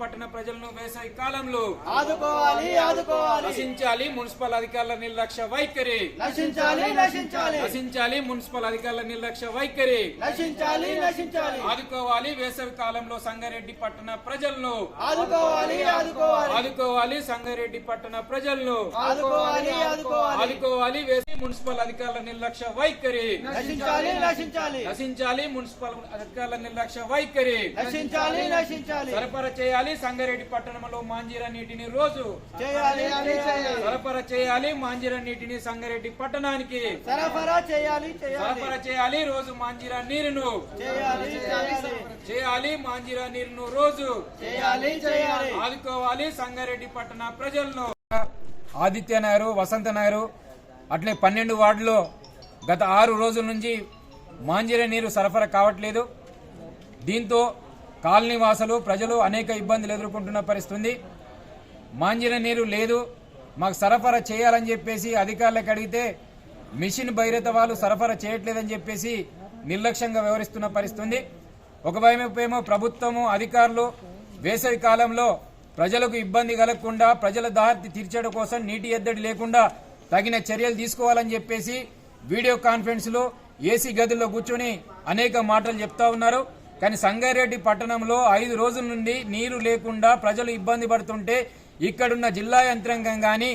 పట్టణ ప్రజలను వేసవి కాలంలో. ఆదుకోవాలి ఆదుకోవాలి. నశించాలి మున్సిపల్ అధికారుల నిర్లక్ష్య వైఖరి. నశించాలి నశించాలి. నశించాలి మున్సిపల్ అధికారుల నిర్లక్ష్య వైఖరి. నశించాలి నశించాలి. ఆదుకోవాలి వేసవి కాలంలో సంగారెడ్డి పట్టణ ప్రజలను. ఆదుకోవాలి ఆదుకోవాలి. ఆదుకోవాలి సంగారెడ్డి పట్టణ ప్రజలను. ఆదుకోవాలి ఆదుకోవాలి. ఆదుకోవాలి వేసవి మున్సిపల్ అధికారుల నిర్లక్ష్య వైఖరి. నశించాలి నశించాలి. నశించాలి మున్సిపల్ అధికారుల నిర్లక్ష్య వైఖరి. నశించాలి నశించాలి. సరఫరా చేయాలి. సంగారెడ్డి పట్టణంలో మాంజీర నీటిని రోజు చేయాలి చేయాలి సరఫరా చేయాలి. మాంజీర నీటిని సంగారెడ్డి పట్టణానికి. సరఫరా చేయాలి చేయాలి. సరఫరా చేయాలి. రోజు మాంజీరా నీరును. చేయాలి చేయాలి. చేయాలి. మాంజీరా నీరును రోజు. చేయాలి చేయాలి. ఆదుకోవాలి సంగారెడ్డి పట్టణ ప్రజలను. ఆదిత్య నగరు వసంత నగరు అట్లే పన్నెండు వార్డులో గత ఆరు రోజుల నుంచి మాంజీర నీరు సరఫరా కావట్లేదు. దీంతో కాలనీ వాసులు ప్రజలు అనేక ఇబ్బందులు ఎదుర్కొంటున్న పరిస్థితుంది. మాంజిన నీరు లేదు మాకు సరఫరా చేయాలని చెప్పేసి అధికారులకు అడిగితే మిషన్ బహిరత వాళ్ళు సరఫరా చేయట్లేదని చెప్పేసి నిర్లక్ష్యంగా వ్యవహరిస్తున్న పరిస్థితుంది. ఒకవైపు ఏమో ప్రభుత్వము అధికారులు వేసవి కాలంలో ప్రజలకు ఇబ్బంది కలగకుండా ప్రజల దారి తీర్చడం కోసం నీటి ఎద్దడి లేకుండా తగిన చర్యలు తీసుకోవాలని చెప్పేసి వీడియో కాన్ఫరెన్స్లో ఏసీ గదుల్లో కూర్చొని అనేక మాటలు చెప్తా ఉన్నారు. కానీ సంగారెడ్డి పట్టణంలో ఐదు రోజుల నుండి నీరు లేకుండా ప్రజలు ఇబ్బంది పడుతుంటే ఇక్కడున్న జిల్లా యంత్రాంగం కానీ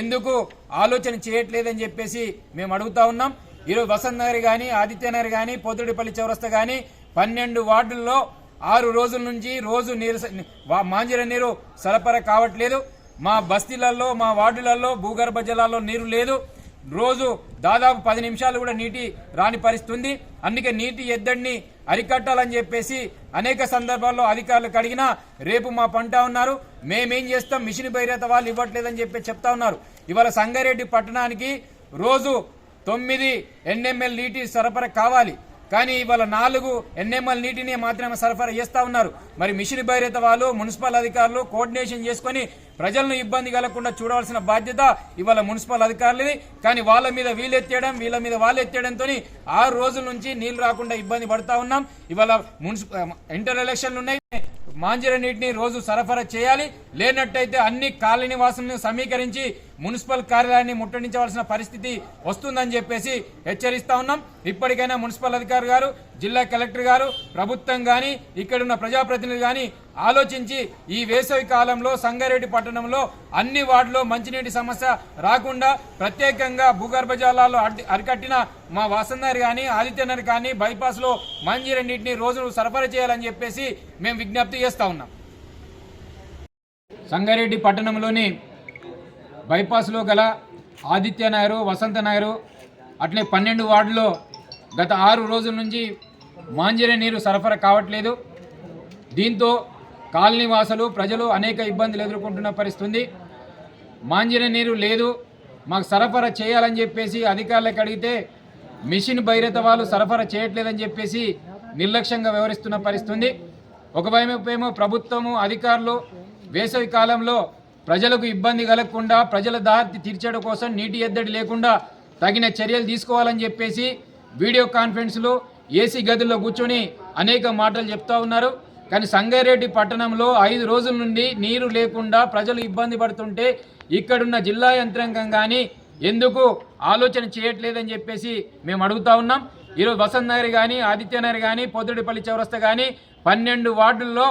ఎందుకు ఆలోచన చేయట్లేదని చెప్పేసి మేము అడుగుతా ఉన్నాం. ఈరోజు వసంత్ నగర్ కానీ ఆదిత్య నగర్ గాని పొద్దుడిపల్లి చౌరస్తా కానీ పన్నెండు వార్డుల్లో ఆరు రోజుల నుంచి రోజు నీరు మాంజర నీరు సరఫరా కావట్లేదు. మా బస్తీలలో మా వార్డులలో భూగర్భ జలాల్లో నీరు లేదు. రోజు దాదాపు పది నిమిషాలు కూడా నీటి రాని పరిస్థితుంది. అందుకే నీటి ఎద్దడిని అరికట్టాలని చెప్పేసి అనేక సందర్భాల్లో అధికారులకు అడిగినా రేపు మా పంట ఉన్నారు. మేమేం చేస్తాం? మిషన్ బైరత వాళ్ళు ఇవ్వట్లేదని చెప్పి చెప్తా ఉన్నారు. ఇవాళ సంగారెడ్డి పట్టణానికి రోజు తొమ్మిది ఎన్ఎంఎల్ నీటి సరఫరా కావాలి. కానీ ఇవాళ నాలుగు ఎన్ఎంఎల్ నీటిని మాత్రమే సరఫరా చేస్తా ఉన్నారు. మరి మిషన్ బైరత వాళ్ళు మున్సిపల్ అధికారులు కోఆర్డినేషన్ చేసుకొని ప్రజలను ఇబ్బంది కలగకుండా చూడవలసిన బాధ్యత ఇవాళ మున్సిపల్ అధికారులది. కానీ వాళ్ళ మీద వీలెత్తేయడం వీళ్ళ మీద వాళ్ళు ఎత్తేయడంతో ఆరు రోజుల నుంచి నీళ్ళు రాకుండా ఇబ్బంది పడతా ఉన్నాం. ఇవాళ మున్సిపల్ ఇంటర్ ఎలక్షన్లు ఉన్నాయి. మాంజర నీటిని రోజు సరఫరా చేయాలి. లేనట్టయితే అన్ని కాలనీ నివాసులను సమీకరించి మున్సిపల్ కార్యాలయాన్ని ముట్టడించవలసిన పరిస్థితి వస్తుందని చెప్పేసి హెచ్చరిస్తా ఉన్నాం. ఇప్పటికైనా మున్సిపల్ అధికారి గారు జిల్లా కలెక్టర్ గారు ప్రభుత్వం కానీ ఇక్కడున్న ప్రజాప్రతినిధులు కానీ ఆలోచించి ఈ వేసవి కాలంలో సంగారెడ్డి పట్టణంలో అన్ని వార్డులో మంచినీటి సమస్య రాకుండా ప్రత్యేకంగా భూగర్భ జలాల్లో అరికట్టిన మా వాసన్నర్ కానీ ఆదిత్యనర్ కానీ బైపాస్లో మంజీర నీటిని రోజు సరఫరా చేయాలని చెప్పేసి మేము విజ్ఞప్తి చేస్తా ఉన్నాం. సంగారెడ్డి పట్టణంలోని బైపాస్లో గల ఆదిత్య నాయరు వసంత నాయరు అట్లే పన్నెండు వార్డులో గత ఆరు రోజుల నుంచి మాంజీర నీరు సరఫరా కావట్లేదు. దీంతో కాలనీ వాసులు ప్రజలు అనేక ఇబ్బందులు ఎదుర్కొంటున్న పరిస్థితుంది. మాంజీర నీరు లేదు మాకు సరఫరా చేయాలని చెప్పేసి అధికారులకు అడిగితే మిషన్ బైరత వాళ్ళు సరఫరా చేయట్లేదని చెప్పేసి నిర్లక్ష్యంగా వ్యవహరిస్తున్న పరిస్థితుంది. ఒకవైపు ఏమో ప్రభుత్వము అధికారులు వేసవి కాలంలో ప్రజలకు ఇబ్బంది కలగకుండా ప్రజల దారి తీర్చడం కోసం నీటి ఎద్దడి లేకుండా తగిన చర్యలు తీసుకోవాలని చెప్పేసి వీడియో కాన్ఫరెన్స్లో ఏసీ గదుల్లో కూర్చొని అనేక మాటలు చెప్తా ఉన్నారు. కానీ సంగారెడ్డి పట్టణంలో ఐదు రోజుల నుండి నీరు లేకుండా ప్రజలు ఇబ్బంది పడుతుంటే ఇక్కడున్న జిల్లా యంత్రాంగం కానీ ఎందుకు ఆలోచన చేయట్లేదని చెప్పేసి మేము అడుగుతా ఉన్నాం. ఈరోజు వసంత్ నగర్ కానీ ఆదిత్య నగర్ కానీ పొద్దుడిపల్లి చౌరస్తా కానీ పన్నెండు వార్డుల్లో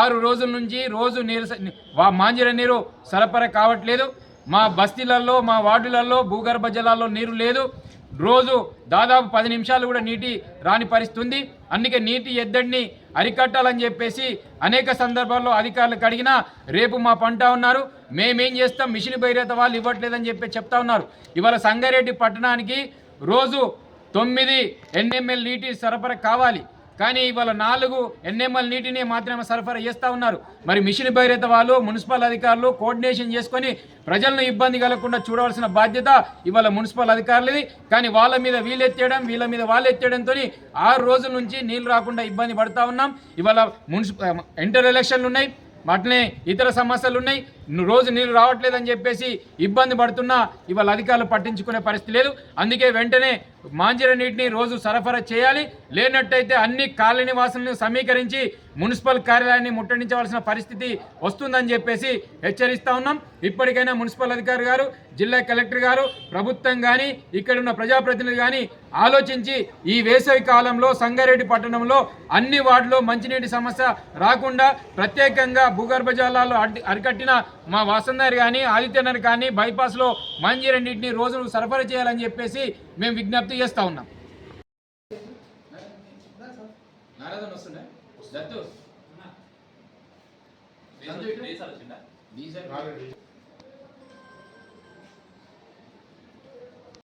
ఆరు రోజుల నుంచి రోజు నీరు మాంజర మాంజీర నీరు సరఫరా కావట్లేదు. మా బస్తీలలో మా వార్డులలో భూగర్భ జలాల్లో నీరు లేదు. రోజు దాదాపు పది నిమిషాలు కూడా నీటి రాని పరిస్థితుంది. అందుకే నీటి ఎద్దడిని అరికట్టాలని చెప్పేసి అనేక సందర్భాల్లో అధికారులకు అడిగినా రేపు మా పంట ఉన్నారు. మేమేం చేస్తాం? మిషన్ బైరత వాళ్ళు ఇవ్వట్లేదని చెప్పి చెప్తా ఉన్నారు. ఇవాళ సంగారెడ్డి పట్టణానికి రోజు తొమ్మిది ఎన్ఎంఎల్ నీటి సరఫరా కావాలి. కానీ ఇవాళ నాలుగు ఎన్ఎంఎల్ నీటిని మాత్రమే సరఫరా చేస్తూ ఉన్నారు. మరి మిషన్ బైరత వాళ్ళు మున్సిపల్ అధికారులు కోఆర్డినేషన్ చేసుకొని ప్రజలను ఇబ్బంది కలగకుండా చూడవలసిన బాధ్యత ఇవాళ మున్సిపల్ అధికారులది. కానీ వాళ్ళ మీద వీళ్ళు వీళ్ళ మీద వాళ్ళు ఎత్తేయడంతో ఆరు రోజుల నుంచి నీళ్ళు రాకుండా ఇబ్బంది పడతా ఉన్నాం. ఇవాళ మున్సిపల్ ఇంటర్ ఎలక్షన్లు ఉన్నాయి. వాటినే ఇతర సమస్యలు ఉన్నాయి. రోజు నీళ్ళు రావట్లేదని చెప్పేసి ఇబ్బంది పడుతున్నా ఇవాళ అధికారులు పట్టించుకునే పరిస్థితి లేదు. అందుకే వెంటనే మాంజర నీటిని రోజు సరఫరా చేయాలి. లేనట్టయితే అన్ని కాలనీ వాసులను సమీకరించి మున్సిపల్ కార్యాలయాన్ని ముట్టడించవలసిన పరిస్థితి వస్తుందని చెప్పేసి హెచ్చరిస్తా ఉన్నాం. ఇప్పటికైనా మున్సిపల్ అధికారి గారు జిల్లా కలెక్టర్ గారు ప్రభుత్వం కానీ ఇక్కడ ఉన్న ప్రజాప్రతినిధులు కానీ ఆలోచించి ఈ వేసవి కాలంలో సంగారెడ్డి పట్టణంలో అన్ని వార్డులో మంచినీటి సమస్య రాకుండా ప్రత్యేకంగా భూగర్భ జలాలు అడ్డి- అరికట్టిన మా వాసందర్ కానీ ఆదిత్యనగర్ కానీ బైపాస్లో మంజీర నీటిని రోజు సరఫరా చేయాలని చెప్పేసి మేము విజ్ఞప్తి చేస్తా ఉన్నాం. వస్తుండే?